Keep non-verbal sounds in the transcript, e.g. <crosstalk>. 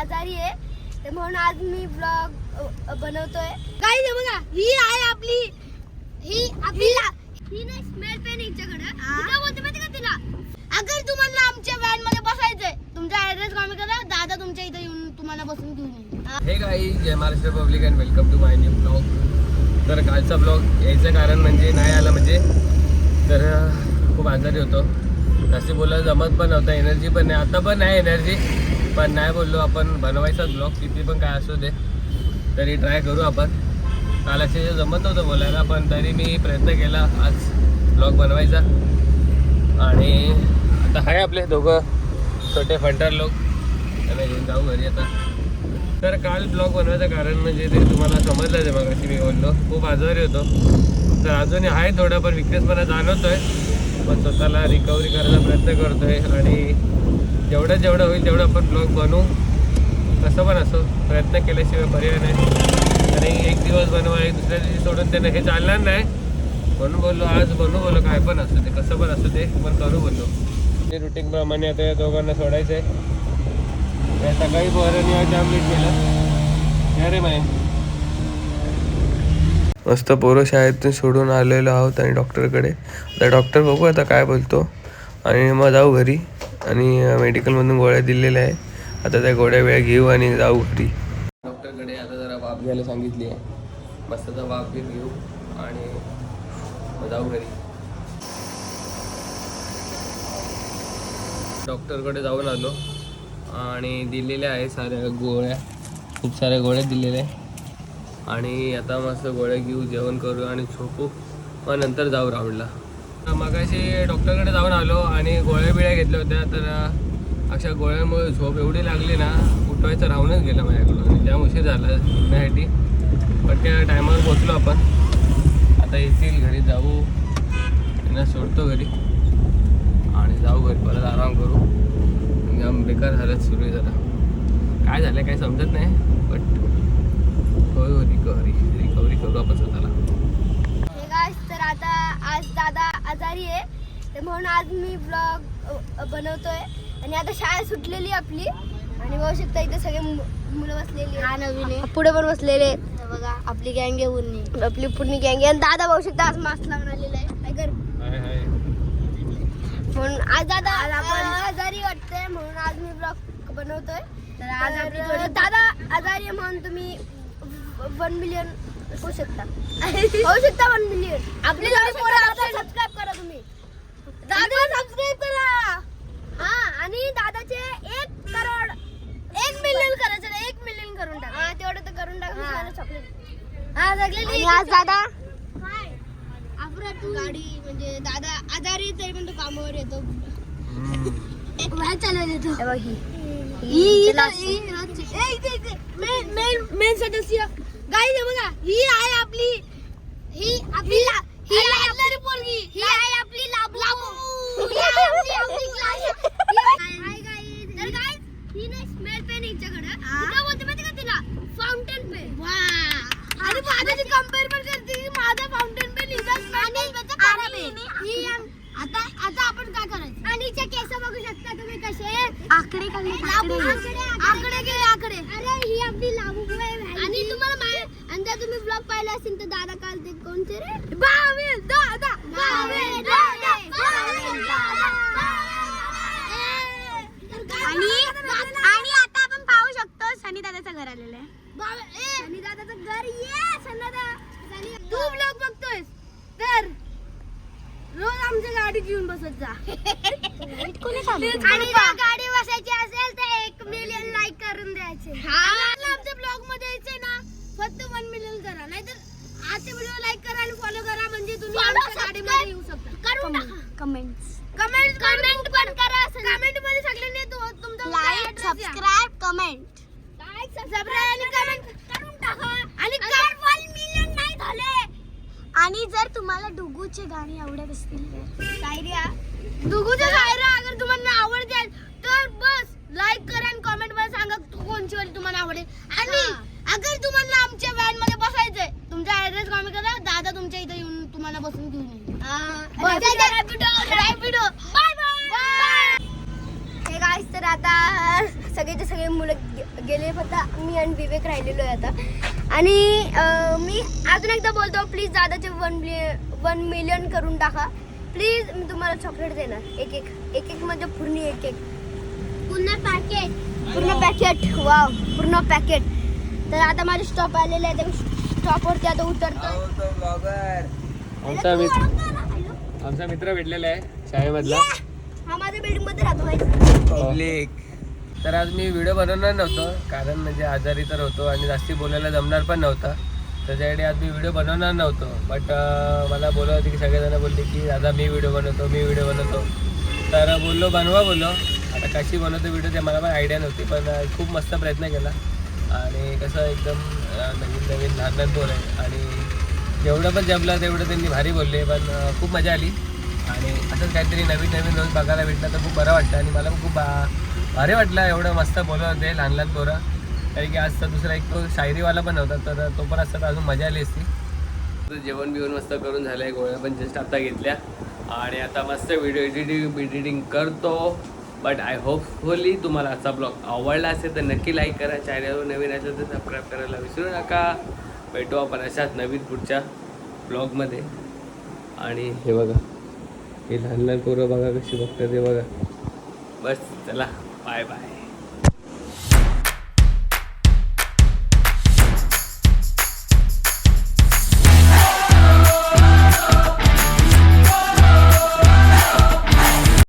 आजारी आहे. तर म्हणून आज मी ब्लॉग बनवतोय. काही नाही बघा ही आहे आपली ही आपली ही नाही स्मेल पेन हिच्याकडे. का तिला? अगर तुम्हाला आमच्या व्हॅनमध्ये बसायचंय. तुमचा ऍड्रेस कॉमेंट करा. दादा तुमच्या इथे येऊन तुम्हाला बसून घेऊन हे. गाई जय Maharashtra public and welcome to my new blog तर कालचा ब्लॉग यायचं कारण म्हणजे नाही आला म्हणजे तर खूप आजारी होतो. जास्त बोलायला जमत पण नव्हतं एनर्जी पण नाही. आता पण नाही एनर्जी पण नाही बोललो आपण बनवायचा ब्लॉग किती पण काय असू दे तरी ट्राय करू आपण. काल असे जमत नव्हतं बोलायला पण तरी मी प्रयत्न केला आज ब्लॉग बनवायचा. आणि आता आहे आपले दोघं छोटे फंटार लोक. त्यांना घेऊन जाऊ घरी आता. तर काल ब्लॉग बनवायचं कारण म्हणजे ते तुम्हाला समजलं ते मग मी बोललो. खूप आजारी होतो. तर अजूनही आहे थोडा पण जाणवतो जाणवतोय. पण स्वतःला रिकव्हरी करायचा प्रयत्न करतोय. आणि जेवढं जेवढं होईल तेवढं आपण ब्लॉग बनवू. कसं पण असो प्रयत्न केल्याशिवाय पर्याय नाही. आणि एक दिवस बनवा एक दुसऱ्या दिवशी सोडून देणं हे चालणार नाही. म्हणून बोललो आज बनू बोललो काय पण असू दे कसं पण असू दे पण करू बोललो. ते रुटीनप्रमाणे आता या दोघांना सोडायचं आहे सकाळी पोरांनी जाम केलं. अरे माय मस्त पोरं शाळेतून सोडून आलेलो आहोत आणि डॉक्टरकडे आता डॉक्टर बघू आता काय बोलतो. आणि मग जाऊ घरी. आणि मेडिकलमधून गोळ्या दिलेल्या आहे आता त्या गोळ्या वेळ घेऊ आणि जाऊ घरी. डॉक्टरकडे आता जरा वाफ घ्यायला सांगितली आहे. मस्त वाफ बीफ घेऊ आणि जाऊ घरी. डॉक्टरकडे जाऊन आलो आणि दिलेल्या आहे साऱ्या गोळ्या. खूप साऱ्या गोळ्या दिलेल्या आहे आणि आता मस्त गोळ्या घेऊ जेवण करू आणि झोपू. मग नंतर जाऊ राऊंडला मगाशी डॉक्टरकडे जाऊन आलो आणि गोळ्या बिळ्या घेतल्या होत्या. तर अशा गोळ्यामुळे झोप एवढी लागली ना उठवायचं राहूनच गेलं माझ्याकडून. आणि जाम उशीर झाला निघण्यासाठी पण त्या टायमावर पोचलो आपण. आता येतील घरी जाऊ. त्यांना सोडतो घरी. आणि जाऊ घरी परत आराम करू. एकदम बेकार हालत सुरू आहे जरा. काय झालं काय समजत नाही. बट होय हो रिकव्हरी रिकव्हरी करू आपण स्वतःला. आता आज दादा आजारी आहे. तर म्हणून आज मी ब्लॉग बनवतोय. आणि आता शाळा सुटलेली आपली. आणि बघू शकता इथे सगळे मु- मुलं बसलेली हा नवीन पुढे पण बसलेले आहेत. बघा आपली गँग आहे पूर्ण. आपली पूर्ण गँग आहे. आणि दादा बघू शकता आज मास्क लावून आलेला आहे. हाय म्हणून आज दादा आजारी वाटतंय. म्हणून आज मी ब्लॉग बनवतोय. तर आज दादा आजारी आहे म्हणून तुम्ही वन मिलियन होऊ शकता. <laughs> होऊ शकता वन मिलियन. आपले सबस्क्राईब करा तुम्ही. दादा सबस्क्राईब करा. हा आणि दादाचे एक करोड एक मिलियन करायचं एक मिलियन करून टाका. हा तेवढं तर करून टाका. चॉकलेट हा सगळे आज दादा? गाडी म्हणजे दादा आजारी तरी पण तो कामावर येतो. चालवत येतो. मेन सदस्य. गाई दे बघा ही आहे आपली ही आपली ही आहे पोरगी. ही आहे आपली लाबू. ही आहे आपली आपली class. <laughs> ही आहे- तर guys, ही नाही स्मेल पेन हिच्याकडे. तिला बोलते माहिती का तिला? फाउंटेन पेन आणि माझ्याशी कंपेअर पण करते की माझा फाउंटेन पेन हिचा स्मेल पेन ही आता आता आपण काय करायचं? आणि हिचे केस बघू शकता तुम्ही कसे? आकडे. आकडे आकडे गेले आकडे अरे ही आपली लाबू आणि तुम्हाला माहिती आणि जर तुम्ही ब्लॉग पाहिला असेल तर दादा काल ते कोणते रे बावेल दादा बावेल दादा बावेल दादा आणि आणि आता आपण पाहू शकतो सनी दादाचं घर आलेलं आहे सनी दादाचं घर ये सनी दादा तू ब्लॉग बघतोयस तर रोज आमच्या गाडीत येऊन बसत जा. आणि जर गाडी बसायची असेल तर एक मिलियन लाईक करून द्यायचे. आमच्या ब्लॉगमध्ये यायचे ना फक्त वन मिलियन करा. नाहीतर आजचे व्हिडिओ लाईक करा आणि फॉलो करा म्हणजे तुम्ही आमच्या गाडीमध्ये येऊ शकता. करून टाका. कमेंट्स कमेंट कमेंट पण करा कमेंटमध्ये सगळ्यांनी तु- तुमचा like subscribe comment like subscribe आणि कमेंट करून टाका. आणि वन मिलियन नाही झाले आणि जर तुम्हाला डुगूचे गाणी आवडत असतील तर. शायऱ्या अगर तुम्हाला आवडते तर बस लाईक करा आणि कमेंटमध्ये सांगा तू कोणची वाली तुम्हाला आवडेल. आणि अगर सगळे मुलं गे- गेले फक्त मी आणि विवेक राहिलेलो आहे आता. आणि मी अजून एकदा बोलतो प्लीज दादाचे वन वन मिलियन करून टाका. प्लीज मी तुम्हाला चॉकलेट देणार. एक एक एक एक म्हणजे पूर्ण एक एक. पूर्ण पॅकेट पूर्ण पॅकेट वाव पूर्ण पॅकेट तर आता माझे स्टॉप आलेले आहे तर स्टॉपवरती आता उतरतो आमचा मित्र आमचा मित्र भेटलेला आहे शाळेमधला. हा माझ्या बिल्डिंगमध्ये राहतो पब्लिक तर आज मी व्हिडिओ बनवणार नव्हतो कारण म्हणजे आजारी तर होतो आणि जास्ती बोलायला जमणार पण नव्हतं. त्याच्यासाठी आज मी व्हिडिओ बनवणार नव्हतो बट मला बोलत होते की सगळेजण बोलले की दादा मी व्हिडिओ बनवतो मी व्हिडिओ बनवतो. तर बोललो बनवा बोललो. आता कशी बनवतो व्हिडिओ ते मला पण आयडिया नव्हती पण खूप मस्त प्रयत्न केला. आणि कसं एकदम नवीन नवीन लहान लहान पोर आहे आणि जेवढं पण जमलं तेवढं त्यांनी भारी बोलले पण खूप मजा आली. आणि असंच काहीतरी नवीन नवीन रोज बघायला भेटलं तर खूप बरं वाटतं आणि मला पण खूप भारी वाटलं एवढं मस्त बोलत होते लहान लहान पोरं. कारण की आज तर दुसरा एक तो शायरीवाला पण होता तर तो पण असता तर अजून मजा आली असती. जेवण बिवण मस्त करून झालं आहे गोळ्या पण जस्ट आता घेतल्या. आणि आता मस्त व्हिडिओ एडिटिंग एडिटिंग करतो. बट आय होपफुली तुम्हाला आजचा ब्लॉग आवडला असेल तर नक्की लाईक करा. चॅनलवर नवीन असेल तर सबस्क्राईब करायला विसरू नका. भेटू आपण अशाच नवीन पुढच्या ब्लॉगमध्ये आणि हे बघा हे लहान लहान पोरं बघा कशी बघतात ते बघा. बस चला. 拜拜。